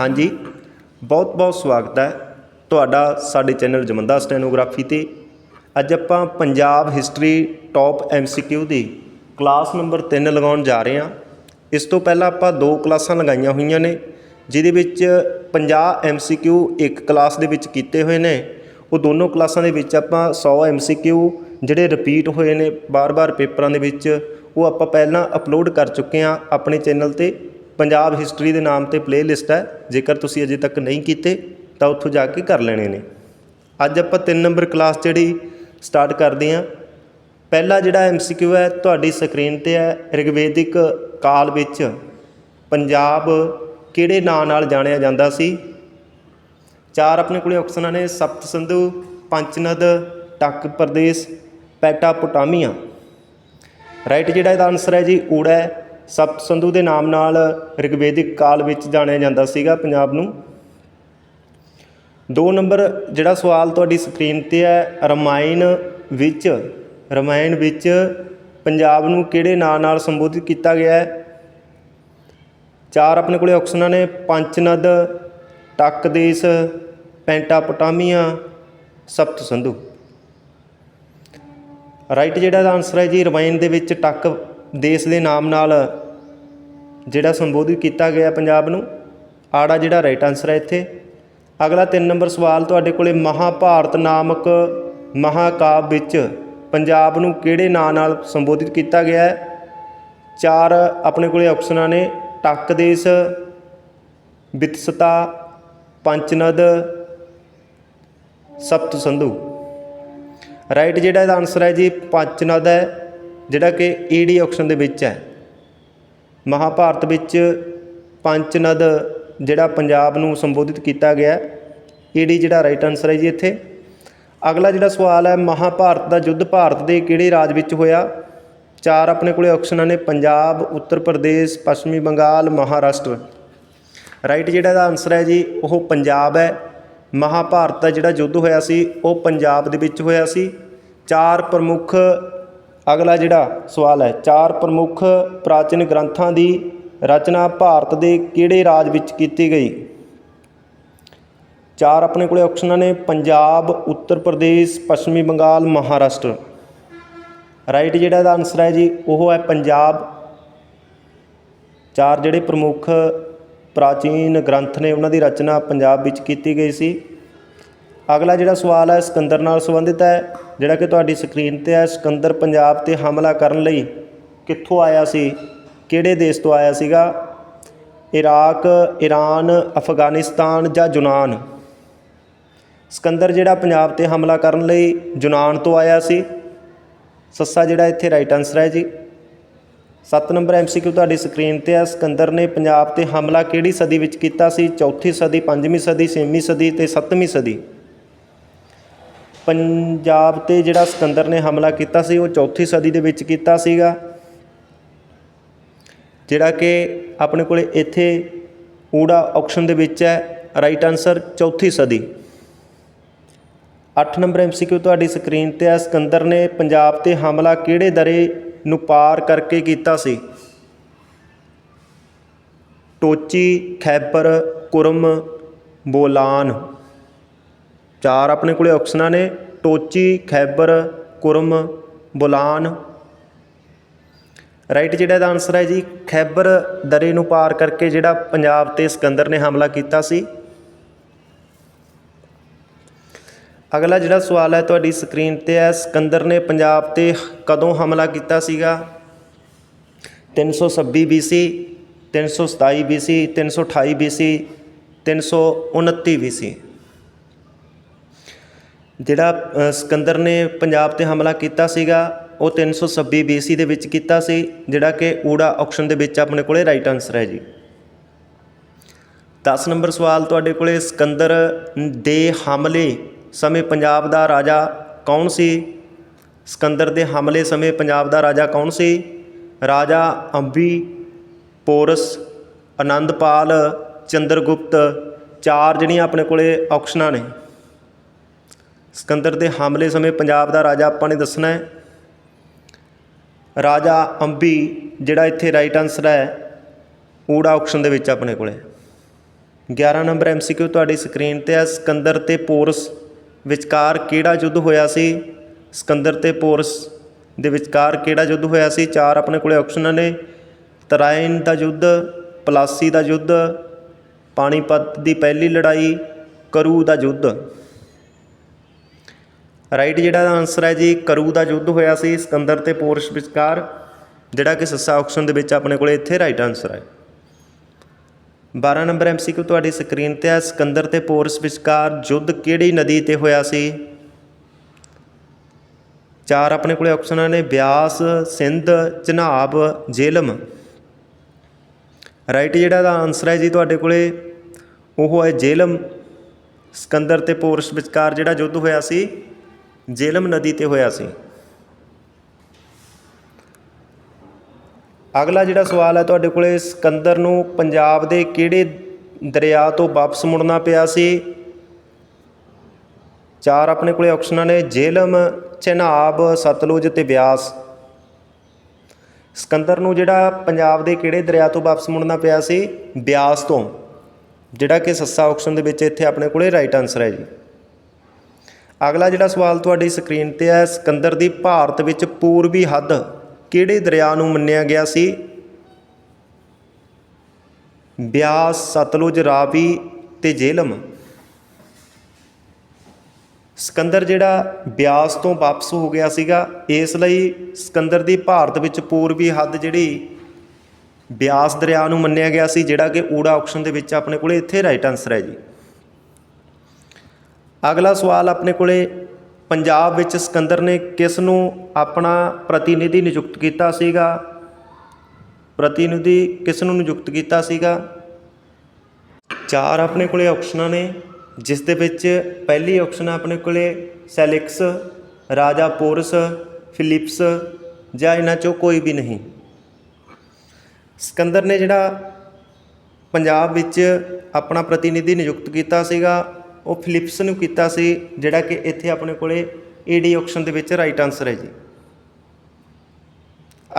ਹਾਂਜੀ। ਬਹੁਤ ਬਹੁਤ ਸਵਾਗਤ ਹੈ ਤੁਹਾਡਾ ਸਾਡੇ ਚੈਨਲ ਜਮੰਦਾ ਸਟੈਨੋਗ੍ਰਾਫੀ ਤੇ। ਅੱਜ ਆਪਾਂ ਪੰਜਾਬ ਹਿਸਟਰੀ ਟੌਪ ਐਮਸੀਕਿਊ ਦੀ ਕਲਾਸ ਨੰਬਰ 3 ਲਗਾਉਣ ਜਾ ਰਹੇ ਹਾਂ। ਇਸ ਤੋਂ ਪਹਿਲਾਂ ਆਪਾਂ ਦੋ ਕਲਾਸਾਂ ਲਗਾਈਆਂ ਹੋਈਆਂ ਨੇ, ਜਿਹਦੇ ਵਿੱਚ 50 ਐਮਸੀਕਿਊ ਇੱਕ ਕਲਾਸ ਦੇ ਵਿੱਚ ਕੀਤੇ ਹੋਏ ਨੇ। ਉਹ ਦੋਨੋਂ ਕਲਾਸਾਂ ਦੇ ਵਿੱਚ ਆਪਾਂ 100 ਐਮਸੀਕਿਊ ਜਿਹੜੇ ਰਿਪੀਟ ਹੋਏ ਨੇ, ਬਾਰ-ਬਾਰ ਪੇਪਰਾਂ ਦੇ ਵਿੱਚ, ਉਹ ਆਪਾਂ ਪਹਿਲਾਂ ਅਪਲੋਡ ਕਰ ਚੁੱਕੇ ਹਾਂ ਆਪਣੇ ਚੈਨਲ ਤੇ। ਪੰਜਾਬ ਹਿਸਟਰੀ ਦੇ ਨਾਮ ਤੇ ਪਲੇਲਿਸਟ ਹੈ, ਜੇਕਰ ਤੁਸੀਂ ਅਜੇ ਤੱਕ ਨਹੀਂ ਕੀਤੇ, ਤਾਂ ਉੱਥੋਂ ਜਾ ਕੇ ਕਰ ਲੈਣੇ ਨੇ। ਅੱਜ ਆਪਾਂ 3 ਨੰਬਰ ਕਲਾਸ ਜਿਹੜੀ ਸਟਾਰਟ ਕਰਦੇ ਹਾਂ। ਪਹਿਲਾ ਜਿਹੜਾ ਐਮਸੀਕਿਊ ਹੈ, ਤੁਹਾਡੀ ਸਕਰੀਨ ਤੇ ਹੈ, ਰਿਗਵੇਦਿਕ ਕਾਲ ਵਿੱਚ ਪੰਜਾਬ ਕਿਹੜੇ ਨਾਂ ਨਾਲ ਜਾਣਿਆ ਜਾਂਦਾ ਸੀ? ਚਾਰ ਆਪਣੇ ਕੋਲੇ ਆਪਸ਼ਨਾਂ ਨੇ, ਸਪਤ ਸਿੰਧੂ, ਪੰਚਨਦ, ਟੱਕ ਪ੍ਰਦੇਸ਼ ਪੈਟਾਪੋਟਾਮੀਆ ਰਾਈਟ ਜਿਹੜਾ ਇਹਦਾ ਆਨਸਰ ਹੈ ਜੀ, ਊੜਾ ਸਪਤ ਸੰਧੂ ਦੇ ਨਾਮ ਨਾਲ ਰਿਗਵੇਦਿਕ ਕਾਲ ਵਿੱਚ ਜਾਣਿਆ ਜਾਂਦਾ ਸੀਗਾ ਪੰਜਾਬ ਨੂੰ। ਦੋ ਨੰਬਰ ਜਿਹੜਾ ਸਵਾਲ ਤੁਹਾਡੀ ਸਕਰੀਨ ਤੇ ਹੈ, ਰਮਾਇਣ ਵਿੱਚ ਰਮਾਇਣ ਵਿੱਚ ਪੰਜਾਬ ਨੂੰ ਕਿਹੜੇ ਨਾਂ ਨਾਲ ਸੰਬੋਧਿਤ ਕੀਤਾ ਗਿਆ ਹੈ? ਚਾਰ ਆਪਣੇ ਕੋਲੇ ਆਪਸ਼ਨਾਂ ਨੇ, ਪੰਚਨਦ ਟੱਕ ਦੇਸ਼ ਪੈਂਟਾਪੋਟਾਮੀਆ, ਸਪਤ ਸੰਧੂ। ਰਾਈਟ ਜਿਹੜਾ ਦਾ ਆਨਸਰ ਹੈ ਜੀ, ਰਮਾਇਣ ਦੇ ਵਿੱਚ ਟੱਕ ਦੇਸ਼ ਦੇ ਨਾਮ ਨਾਲ ਜਿਹੜਾ ਸੰਬੋਧਿਤ ਕੀਤਾ ਗਿਆ ਪੰਜਾਬ ਨੂੰ, ਆੜਾ ਜਿਹੜਾ ਰਾਈਟ ਆਨਸਰ ਹੈ ਇੱਥੇ। ਅਗਲਾ 3 ਨੰਬਰ ਸਵਾਲ ਤੁਹਾਡੇ ਕੋਲੇ, ਮਹਾਭਾਰਤ ਨਾਮਕ ਮਹਾਕਾਵ ਵਿੱਚ ਪੰਜਾਬ ਨੂੰ ਕਿਹੜੇ ਨਾਂ ਨਾਲ ਸੰਬੋਧਿਤ ਕੀਤਾ ਗਿਆ ਹੈ? ਚਾਰ ਆਪਣੇ ਕੋਲੇ ਆਪਸ਼ਨਾਂ ਨੇ, ਟੱਕ ਦੇਸ਼, ਬਿਤਸਤਾ, ਪੰਚਨਦ, ਸਪਤ ਸੰਧੂ। ਰਾਈਟ ਜਿਹੜਾ ਇਹਦਾ ਆਨਸਰ ਹੈ ਜੀ, ਪੰਚਨਦ ਹੈ, ਜਿਹੜਾ ਕਿ ਈਡੀ ਆਪਸ਼ਨ ਦੇ ਵਿੱਚ ਹੈ। ਮਹਾਂਭਾਰਤ ਵਿੱਚ ਪੰਚਨਦ ਜਿਹੜਾ ਪੰਜਾਬ ਨੂੰ ਸੰਬੋਧਿਤ ਕੀਤਾ ਗਿਆ ਈਡੀ ਜਿਹੜਾ ਰਾਈਟ ਆਨਸਰ ਹੈ ਜੀ ਇੱਥੇ। ਅਗਲਾ ਜਿਹੜਾ ਸਵਾਲ ਹੈ, ਮਹਾਭਾਰਤ ਦਾ ਯੁੱਧ ਭਾਰਤ ਦੇ ਕਿਹੜੇ ਰਾਜ ਵਿੱਚ ਹੋਇਆ? ਚਾਰ ਆਪਣੇ ਕੋਲੇ ਆਪਸ਼ਨਾਂ ਨੇ, ਪੰਜਾਬ, ਉੱਤਰ ਪ੍ਰਦੇਸ਼, ਪੱਛਮੀ ਬੰਗਾਲ, ਮਹਾਰਾਸ਼ਟਰ। ਰਾਈਟ ਜਿਹੜਾ ਦਾ ਆਨਸਰ ਹੈ ਜੀ, ਉਹ ਪੰਜਾਬ ਹੈ। ਮਹਾਭਾਰਤ ਦਾ ਜਿਹੜਾ ਯੁੱਧ ਹੋਇਆ ਸੀ, ਉਹ ਪੰਜਾਬ ਦੇ ਵਿੱਚ ਹੋਇਆ ਸੀ। ਚਾਰ ਪ੍ਰਮੁੱਖ ਅਗਲਾ ਜਿਹੜਾ ਸਵਾਲ ਹੈ, ਚਾਰ ਪ੍ਰਮੁੱਖ ਪ੍ਰਾਚੀਨ ਗ੍ਰੰਥਾਂ ਦੀ ਰਚਨਾ ਭਾਰਤ ਦੇ ਕਿਹੜੇ ਰਾਜ ਵਿੱਚ ਕੀਤੀ ਗਈ? ਚਾਰ ਆਪਣੇ ਕੋਲੇ ਆਪਸ਼ਨਾਂ ਨੇ, ਪੰਜਾਬ, ਉੱਤਰ ਪ੍ਰਦੇਸ਼, ਪੱਛਮੀ ਬੰਗਾਲ, ਮਹਾਰਾਸ਼ਟਰ। ਰਾਈਟ ਜਿਹੜਾ ਇਹਦਾ ਆਨਸਰ ਹੈ ਜੀ, ਉਹ ਹੈ ਪੰਜਾਬ। ਚਾਰ ਜਿਹੜੇ ਪ੍ਰਮੁੱਖ ਪ੍ਰਾਚੀਨ ਗ੍ਰੰਥ ਨੇ, ਉਹਨਾਂ ਦੀ ਰਚਨਾ ਪੰਜਾਬ ਵਿੱਚ ਕੀਤੀ ਗਈ ਸੀ। ਅਗਲਾ ਜਿਹੜਾ ਸਵਾਲ ਹੈ, ਸਿਕੰਦਰ ਨਾਲ ਸੰਬੰਧਿਤ ਹੈ। ਜਿਹੜਾ ਕਿ ਤੁਹਾਡੀ ਸਕਰੀਨ ਤੇ ਹੈ, ਸਿਕੰਦਰ ਪੰਜਾਬ ਤੇ ਹਮਲਾ ਕਰਨ ਲਈ ਕਿੱਥੋਂ ਆਇਆ ਸੀ? ਕਿਹੜੇ ਦੇਸ਼ ਤੋਂ ਆਇਆ ਸੀਗਾ? ਇਰਾਕ ਈਰਾਨ ਅਫਗਾਨਿਸਤਾਨ ਜਾਂ ਯੂਨਾਨ? ਸਿਕੰਦਰ ਜਿਹੜਾ ਪੰਜਾਬ ਤੇ ਹਮਲਾ ਕਰਨ ਲਈ ਯੂਨਾਨ ਤੋਂ ਆਇਆ ਸੀ। ਸੱਸਾ ਜਿਹੜਾ ਇੱਥੇ ਰਾਈਟ ਆਨਸਰ ਹੈ ਜੀ। 7 ਨੰਬਰ ਐਮਸੀਕਿਊ ਤੁਹਾਡੀ ਸਕਰੀਨ ਤੇ ਹੈ। ਸਿਕੰਦਰ ਨੇ ਪੰਜਾਬ ਤੇ ਹਮਲਾ ਕਿਹੜੀ ਸਦੀ ਵਿੱਚ ਕੀਤਾ ਸੀ? ਚੌਥੀ ਸਦੀ, ਪੰਜਵੀਂ ਸਦੀ, ਛੇਵੀਂ ਸਦੀ ਤੇ ਸੱਤਵੀਂ ਸਦੀ? ਪੰਜਾਬ ਤੇ ਜਿਹੜਾ ਸਿਕੰਦਰ ਨੇ ਹਮਲਾ ਕੀਤਾ ਸੀ, ਉਹ ਚੌਥੀ ਸਦੀ ਦੇ ਵਿੱਚ ਕੀਤਾ ਸੀਗਾ। ਜਿਹੜਾ ਕਿ ਆਪਣੇ ਕੋਲੇ ਇੱਥੇ ਊੜਾ ਆਪਸ਼ਨ ਦੇ ਵਿੱਚ ਹੈ ਰਾਈਟ ਆਨਸਰ ਚੌਥੀ ਸਦੀ। 8 ਨੰਬਰ ਐਮਸੀਕਿਊ ਤੁਹਾਡੀ ਸਕਰੀਨ ਤੇ ਹੈ। ਸਿਕੰਦਰ ਨੇ ਪੰਜਾਬ ਤੇ ਹਮਲਾ ਕਿਹੜੇ ਦਰੇ ਨੂੰ ਪਾਰ ਕਰਕੇ ਕੀਤਾ ਸੀ? ਟੋਚੀ, ਖੈਬਰ, ਕੁਰਮ, ਬੋਲਾਨ। ਚਾਰ ਆਪਣੇ ਕੋਲ ਆਪਸ਼ਨਾਂ ਨੇ, ਟੋਚੀ, ਖੈਬਰ, ਕੁਰਮ, ਬੁਲਾਨ। ਰਾਈਟ ਜਿਹੜਾ ਇਹਦਾ ਆਨਸਰ ਹੈ ਜੀ, ਖੈਬਰ ਦਰੇ ਨੂੰ ਪਾਰ ਕਰਕੇ ਜਿਹੜਾ ਪੰਜਾਬ ਤੇ ਸਿਕੰਦਰ ਨੇ ਹਮਲਾ ਕੀਤਾ ਸੀ। ਅਗਲਾ ਜਿਹੜਾ ਸਵਾਲ ਹੈ ਤੁਹਾਡੀ ਸਕਰੀਨ ਤੇ ਹੈ, ਸਿਕੰਦਰ ਨੇ ਪੰਜਾਬ ਤੇ ਕਦੋਂ ਹਮਲਾ ਕੀਤਾ ਸੀਗਾ? 326 BC 327 BC 328 BC 329 BC ਜਿਹੜਾ ਅ, ਸਿਕੰਦਰ ਨੇ ਪੰਜਾਬ ਤੇ ਹਮਲਾ ਕੀਤਾ ਸੀਗਾ ਉਹ ਤਿੰਨ ਸੌ 326 BC ਦੇ ਵਿੱਚ ਕੀਤਾ ਸੀ ਜਿਹੜਾ ਕਿ ਊੜਾ ਆਪਸ਼ਨ ਦੇ ਵਿੱਚ ਆਪਣੇ ਕੋਲੇ ਰਾਈਟ ਆਨਸਰ ਹੈ ਜੀ। 10 ਨੰਬਰ ਸਵਾਲ ਤੁਹਾਡੇ ਕੋਲੇ ਸਿਕੰਦਰ ਦੇ ਹਮਲੇ ਸਮੇਂ ਪੰਜਾਬ ਦਾ ਰਾਜਾ ਕੌਣ ਸੀ? ਸਿਕੰਦਰ ਦੇ ਹਮਲੇ ਸਮੇਂ ਪੰਜਾਬ ਦਾ ਰਾਜਾ ਕੌਣ ਸੀ? ਰਾਜਾ ਅੰਬੀ ਪੋਰਸ ਆਨੰਦਪਾਲ ਚੰਦਰਗੁਪਤ ਚਾਰ ਜਿਹੜੀਆਂ ਆਪਣੇ ਕੋਲੇ ਆਪਸ਼ਨਾਂ ਨੇ। ਸਿਕੰਦਰ ਦੇ ਹਮਲੇ ਸਮੇਂ ਪੰਜਾਬ ਦਾ ਰਾਜਾ ਆਪਾਂ ਨੇ ਦੱਸਣਾ ਹੈ। ਰਾਜਾ ਅੰਬੀ, ਜਿਹੜਾ ਇੱਥੇ ਰਾਈਟ ਆਨਸਰ ਹੈ, ਊੜਾ ਆਪਸ਼ਨ ਦੇ ਵਿੱਚ ਆਪਣੇ ਕੋਲੇ। 11 ਨੰਬਰ ਐਮਸੀਕਿਊ ਤੁਹਾਡੀ ਸਕਰੀਨ ਤੇ ਹੈ। ਸਿਕੰਦਰ ਤੇ ਪੋਰਸ ਵਿਚਕਾਰ ਕਿਹੜਾ ਯੁੱਧ ਹੋਇਆ ਸੀ? ਸਿਕੰਦਰ ਤੇ ਪੋਰਸ ਦੇ ਵਿਚਕਾਰ ਕਿਹੜਾ ਯੁੱਧ ਹੋਇਆ ਸੀ? ਚਾਰ ਆਪਣੇ ਕੋਲੇ ਆਪਸ਼ਨਾਂ ਨੇ। ਤਰਾਇਨ ਦਾ ਯੁੱਧ, ਪਲਾਸੀ ਦਾ ਯੁੱਧ, ਪਾਣੀਪਤ ਦੀ ਪਹਿਲੀ ਲੜਾਈ ਕਰੂ ਦਾ ਯੁੱਧ। ਰਾਈਟ ਜਿਹੜਾ ਆਨਸਰ ਹੈ ਜੀ, ਕਰੂ ਦਾ ਯੁੱਧ ਹੋਇਆ ਸੀ, ਸਿਕੰਦਰ ਤੇ ਪੋਰਸ ਵਿਚਕਾਰ, ਜਿਹੜਾ ਕਿ ਸੱਸਾ ਆਪਸ਼ਨ ਦੇ ਵਿੱਚ ਆਪਣੇ ਕੋਲੇ ਇੱਥੇ ਰਾਈਟ ਆਨਸਰ ਹੈ। 12 ਨੰਬਰ ਐਮਸੀਕਿਊ ਤੁਹਾਡੀ ਸਕਰੀਨ ਤੇ ਹੈ, ਸਿਕੰਦਰ ਤੇ ਪੋਰਸ ਵਿਚਕਾਰ ਯੁੱਧ ਕਿਹੜੀ ਨਦੀ ਤੇ ਹੋਇਆ ਸੀ? ਚਾਰ ਆਪਣੇ ਕੋਲੇ ਆਪਸ਼ਨਾਂ ਨੇ, ਬਿਆਸ, ਸਿੰਧ ਚਨਾਬ ਜੇਲਮ। ਰਾਈਟ ਜਿਹੜਾ ਦਾ ਆਨਸਰ ਹੈ ਜੀ ਤੁਹਾਡੇ ਕੋਲੇ, ਉਹ ਹੈ ਜੇਲਮ। ਸਿਕੰਦਰ ਤੇ ਪੋਰਸ ਵਿਚਕਾਰ ਜਿਹੜਾ ਯੁੱਧ ਹੋਇਆ ਸੀ ਜੇਲਮ ਨਦੀ ਤੇ ਹੋਇਆ ਸੀ। ਅਗਲਾ ਜਿਹੜਾ ਸਵਾਲ ਹੈ, ਤੁਹਾਡੇ ਕੋਲੇ ਸਿਕੰਦਰ ਨੂੰ ਪੰਜਾਬ ਦੇ ਕਿਹੜੇ ਦਰਿਆ ਤੋਂ ਵਾਪਸ ਮੁੜਨਾ ਪਿਆ ਸੀ? ਚਾਰ ਆਪਣੇ ਕੋਲੇ ਆਪਸ਼ਨਾਂ ਨੇ, ਜੇਲਮ, ਚਨਾਬ, ਸਤਲੁਜ ਤੇ ਬਿਆਸ। ਸਿਕੰਦਰ ਨੂੰ ਜਿਹੜਾ ਪੰਜਾਬ ਦੇ ਕਿਹੜੇ ਦਰਿਆ ਤੋਂ ਵਾਪਸ ਮੁੜਨਾ ਪਿਆ ਸੀ? ਬਿਆਸ ਤੋਂ। ਜਿਹੜਾ ਕਿ ਸੱਸਾ ਆਪਸ਼ਨ ਦੇ ਵਿੱਚ ਇੱਥੇ ਆਪਣੇ ਕੋਲੇ ਰਾਈਟ ਆਨਸਰ ਹੈ ਜੀ। ਅਗਲਾ ਜਿਹੜਾ ਸਵਾਲ ਤੁਹਾਡੀ ਸਕਰੀਨ ਤੇ ਹੈ, ਸਿਕੰਦਰ ਦੀ ਭਾਰਤ ਵਿੱਚ ਪੂਰਬੀ ਹੱਦ ਕਿਹੜੇ ਦਰਿਆ ਨੂੰ ਮੰਨਿਆ ਗਿਆ ਸੀ? ਬਿਆਸ, ਸਤਲੁਜ, ਰਾਵੀ ਤੇ ਜੇਹਲਮ। ਸਿਕੰਦਰ ਜਿਹੜਾ ਬਿਆਸ ਤੋਂ ਵਾਪਸ ਹੋ ਗਿਆ ਸੀਗਾ, ਇਸ ਲਈ ਸਿਕੰਦਰ ਦੀ ਭਾਰਤ ਵਿੱਚ ਪੂਰਬੀ ਹੱਦ ਜਿਹੜੀ ਬਿਆਸ ਦਰਿਆ ਨੂੰ ਮੰਨਿਆ ਗਿਆ ਸੀ, ਜਿਹੜਾ ਕਿ ਊੜਾ ਆਪਸ਼ਨ ਦੇ ਵਿੱਚ ਆਪਣੇ ਕੋਲੇ ਇੱਥੇ ਰਾਈਟ ਆਨਸਰ ਹੈ ਜੀ। ਅਗਲਾ ਸਵਾਲ ਆਪਣੇ ਕੋਲੇ ਪੰਜਾਬ ਵਿੱਚ ਸਿਕੰਦਰ ਨੇ ਕਿਸ ਨੂੰ ਆਪਣਾ ਪ੍ਰਤੀਨਿਧੀ ਨਿਯੁਕਤ ਕੀਤਾ ਸੀਗਾ? ਪ੍ਰਤੀਨਿਧੀ ਕਿਸ ਨੂੰ ਨਿਯੁਕਤ ਕੀਤਾ ਸੀਗਾ? ਚਾਰ ਆਪਣੇ ਕੋਲੇ ਆਪਸ਼ਨਾਂ ਨੇ, ਜਿਸ ਦੇ ਵਿੱਚ ਪਹਿਲੀ ਆਪਸ਼ਨ ਆਪਣੇ ਕੋਲੇ ਸੈਲਿਕਸ, ਰਾਜਾ ਪੋਰਸ, ਫਿਲਿਪਸ ਜਾਂ ਇਹਨਾਂ ਚੋਂ ਕੋਈ ਵੀ ਨਹੀਂ। ਸਿਕੰਦਰ ਨੇ ਜਿਹੜਾ ਪੰਜਾਬ ਵਿੱਚ ਆਪਣਾ ਪ੍ਰਤੀਨਿਧੀ ਨਿਯੁਕਤ ਕੀਤਾ ਸੀਗਾ ਉਹ ਫਿਲਿਪਸ ਨੂੰ ਕੀਤਾ ਸੀ, ਜਿਹੜਾ ਕਿ ਇੱਥੇ ਆਪਣੇ ਕੋਲੇ ਡੀ ਆਪਸ਼ਨ ਦੇ ਵਿੱਚ ਰਾਈਟ ਆਨਸਰ ਹੈ ਜੀ।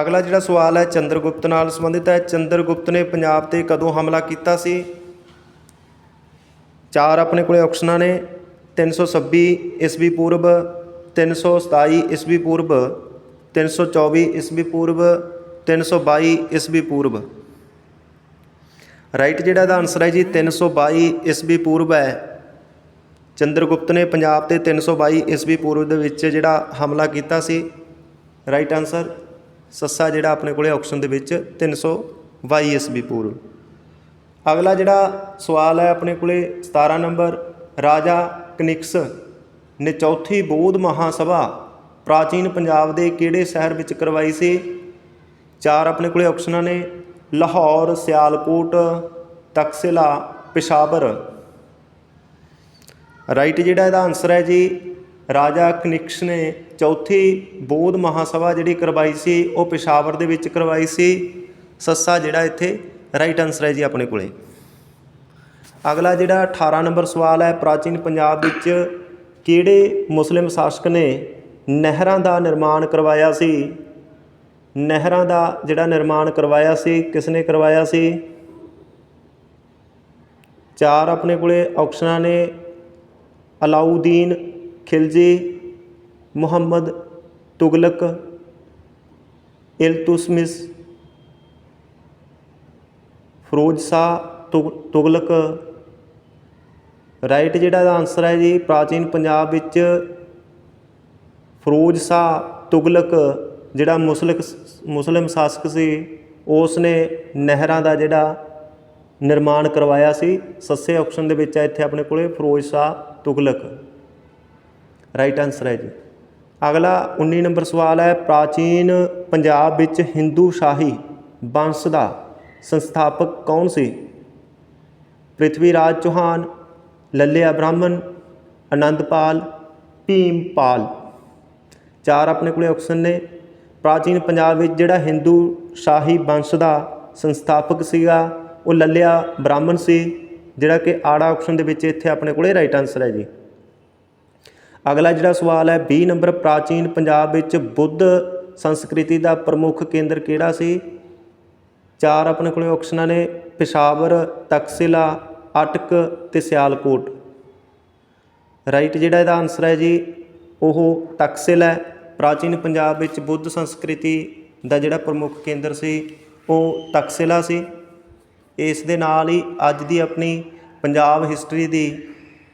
ਅਗਲਾ ਜਿਹੜਾ ਸਵਾਲ ਹੈ, ਚੰਦਰਗੁਪਤ ਨਾਲ ਸੰਬੰਧਿਤ ਹੈ। ਚੰਦਰਗੁਪਤ ਨੇ ਪੰਜਾਬ ਤੇ ਕਦੋਂ ਹਮਲਾ ਕੀਤਾ ਸੀ? ਚਾਰ ਆਪਣੇ ਕੋਲੇ ਆਪਸ਼ਨਾਂ ਨੇ 326 ਈਸਵੀ ਪੂਰਬ 327 ਈਸਵੀ ਪੂਰਬ 324 ਈਸਵੀ ਪੂਰਬ 322 ਈਸਵੀ ਪੂਰਬ। ਰਾਈਟ ਜਿਹੜਾ ਦਾ ਆਨਸਰ ਹੈ ਜੀ 322 ਈਸਵੀ ਪੂਰਬ ਹੈ। ਚੰਦਰਗੁਪਤ ਨੇ ਪੰਜਾਬ ਤੇ 322 ਈਸਵੀ ਪੂਰਬ ਦੇ ਵਿੱਚ ਜਿਹੜਾ ਹਮਲਾ ਕੀਤਾ ਸੀ ਰਾਈਟ ਆਨਸਰ ਸੱਸਾ ਜਿਹੜਾ ਆਪਣੇ ਕੋਲੇ ਆਪਸ਼ਨ ਦੇ ਵਿੱਚ 322 ਈਸਵੀ ਪੂਰਬ ਅਗਲਾ ਜਿਹੜਾ ਸਵਾਲ ਹੈ ਆਪਣੇ ਕੋਲੇ 17 ਨੰਬਰ, ਰਾਜਾ ਕਨਿਕਸ ਨੇ ਚੌਥੀ ਬੌਧ ਮਹਾਸਭਾ ਪ੍ਰਾਚੀਨ ਪੰਜਾਬ ਦੇ ਕਿਹੜੇ ਸ਼ਹਿਰ ਵਿੱਚ ਕਰਵਾਈ ਸੀ? ਚਾਰ ਆਪਣੇ ਕੋਲੇ ਆਪਸ਼ਨਾਂ ਨੇ, ਲਾਹੌਰ, ਸਿਆਲਕੋਟ, ਤਕਸਿਲਾ, ਪਿਸ਼ਾਵਰ। ਰਾਈਟ ਜਿਹੜਾ ਇਹਦਾ ਆਨਸਰ ਹੈ ਜੀ, ਰਾਜਾ ਕਨਿਕਸ ਨੇ ਚੌਥੀ ਬੌਧ ਮਹਾਸਭਾ ਜਿਹੜੀ ਕਰਵਾਈ ਸੀ, ਉਹ ਪੇਸ਼ਾਵਰ ਦੇ ਵਿੱਚ ਕਰਵਾਈ ਸੀ। ਸੱਸਾ ਜਿਹੜਾ ਇੱਥੇ ਰਾਈਟ ਆਨਸਰ ਹੈ ਜੀ ਆਪਣੇ ਕੋਲੇ। ਅਗਲਾ ਜਿਹੜਾ 18 ਨੰਬਰ ਸਵਾਲ ਹੈ, ਪ੍ਰਾਚੀਨ ਪੰਜਾਬ ਵਿੱਚ ਕਿਹੜੇ ਮੁਸਲਿਮ ਸ਼ਾਸਕ ਨੇ ਨਹਿਰਾਂ ਦਾ ਨਿਰਮਾਣ ਕਰਵਾਇਆ ਸੀ? ਨਹਿਰਾਂ ਦਾ ਜਿਹੜਾ ਨਿਰਮਾਣ ਕਰਵਾਇਆ ਸੀ ਕਿਸ ਨੇ ਕਰਵਾਇਆ ਸੀ? ਚਾਰ ਆਪਣੇ ਕੋਲੇ ਆਪਸ਼ਨਾਂ ਨੇ ਅਲਾਊਦੀਨ ਖਿਲਜੀ, ਮੁਹੰਮਦ, ਤੁਗਲਕ, ਇਲਤੁਸਮਿਸ, ਫਿਰੋਜ਼ ਸ਼ਾਹ ਤੁਗ ਤੁਗਲਕ। ਰਾਈਟ ਜਿਹੜਾ ਦਾ ਆਨਸਰ ਹੈ ਜੀ, ਪ੍ਰਾਚੀਨ ਪੰਜਾਬ ਵਿੱਚ ਫਿਰੋਜ਼ ਸ਼ਾਹ, ਤੁਗਲਕ, ਜਿਹੜਾ ਮੁਸਲਿਕ ਮੁਸਲਿਮ ਸ਼ਾਸਕ ਸੀ ਉਸ ਨੇ ਨਹਿਰਾਂ ਦਾ ਜਿਹੜਾ ਨਿਰਮਾਣ ਕਰਵਾਇਆ ਸੀ। ਸੱਸੇ ਆਪਸ਼ਨ ਦੇ ਵਿੱਚ ਹੈ ਇੱਥੇ ਆਪਣੇ ਕੋਲੇ, ਫਿਰੋਜ਼ ਸ਼ਾਹ। ਤੁਗਲਕ। ਰਾਈਟ ਆਨਸਰ ਹੈ ਜੀ। ਅਗਲਾ 19 ਨੰਬਰ ਸਵਾਲ ਹੈ, ਪ੍ਰਾਚੀਨ ਪੰਜਾਬ ਵਿੱਚ ਹਿੰਦੂ ਸ਼ਾਹੀ ਵੰਸ਼ ਦਾ ਸੰਸਥਾਪਕ ਕੌਣ ਸੀ? ਪ੍ਰਿਥਵੀ ਰਾਜ ਚੌਹਾਨ, ਲੱਲਿਆ ਬ੍ਰਾਹਮਣ ਆਨੰਦਪਾਲ ਭੀਮ ਪਾਲ ਚਾਰ ਆਪਣੇ ਕੋਲੇ ਆਪਸ਼ਨ ਨੇ। ਪ੍ਰਾਚੀਨ ਪੰਜਾਬ ਵਿੱਚ ਜਿਹੜਾ ਹਿੰਦੂ ਸ਼ਾਹੀ ਵੰਸ਼ ਦਾ ਸੰਸਥਾਪਕ ਸੀਗਾ, ਉਹ ਲੱਲਿਆ ਬ੍ਰਾਹਮਣ ਸੀ। ਜਿਹੜਾ ਕਿ ਆੜਾ ਆਪਸ਼ਨ ਦੇ ਵਿੱਚ ਇੱਥੇ ਆਪਣੇ ਕੋਲੇ ਰਾਈਟ ਆਨਸਰ ਹੈ ਜੀ। ਅਗਲਾ ਜਿਹੜਾ ਸਵਾਲ ਹੈ 20 ਨੰਬਰ ਪ੍ਰਾਚੀਨ ਪੰਜਾਬ ਵਿੱਚ ਬੁੱਧ ਸੰਸਕ੍ਰਿਤੀ ਦਾ ਪ੍ਰਮੁੱਖ ਕੇਂਦਰ ਕਿਹੜਾ ਸੀ? ਚਾਰ ਆਪਣੇ ਕੋਲੇ ਆਪਸ਼ਨਾਂ ਨੇ, ਪਿਸ਼ਾਵਰ ਤਕਸਿਲਾ ਅਟਕ ਤੇ ਸਿਆਲਕੋਟ। ਰਾਈਟ ਜਿਹੜਾ ਇਹਦਾ ਆਨਸਰ ਹੈ ਜੀ, ਉਹ ਤਕਸਿਲ ਹੈ। ਪ੍ਰਾਚੀਨ ਪੰਜਾਬ ਵਿੱਚ ਬੁੱਧ ਸੰਸਕ੍ਰਿਤੀ ਦਾ ਜਿਹੜਾ ਪ੍ਰਮੁੱਖ ਕੇਂਦਰ ਸੀ, ਉਹ ਤਕਸਿਲਾ ਸੀ। ਇਸ ਦੇ ਨਾਲ ਹੀ ਅੱਜ ਦੀ ਆਪਣੀ ਪੰਜਾਬ ਹਿਸਟਰੀ ਦੀ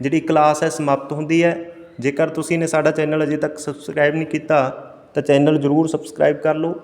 ਜਿਹੜੀ ਕਲਾਸ ਹੈ, ਸਮਾਪਤ ਹੁੰਦੀ ਹੈ। ਜੇਕਰ ਤੁਸੀਂ ਨੇ ਸਾਡਾ ਚੈਨਲ ਅਜੇ ਤੱਕ ਸਬਸਕ੍ਰਾਈਬ ਨਹੀਂ ਕੀਤਾ, ਤਾਂ ਚੈਨਲ ਜ਼ਰੂਰ ਸਬਸਕ੍ਰਾਈਬ ਕਰ ਲਓ।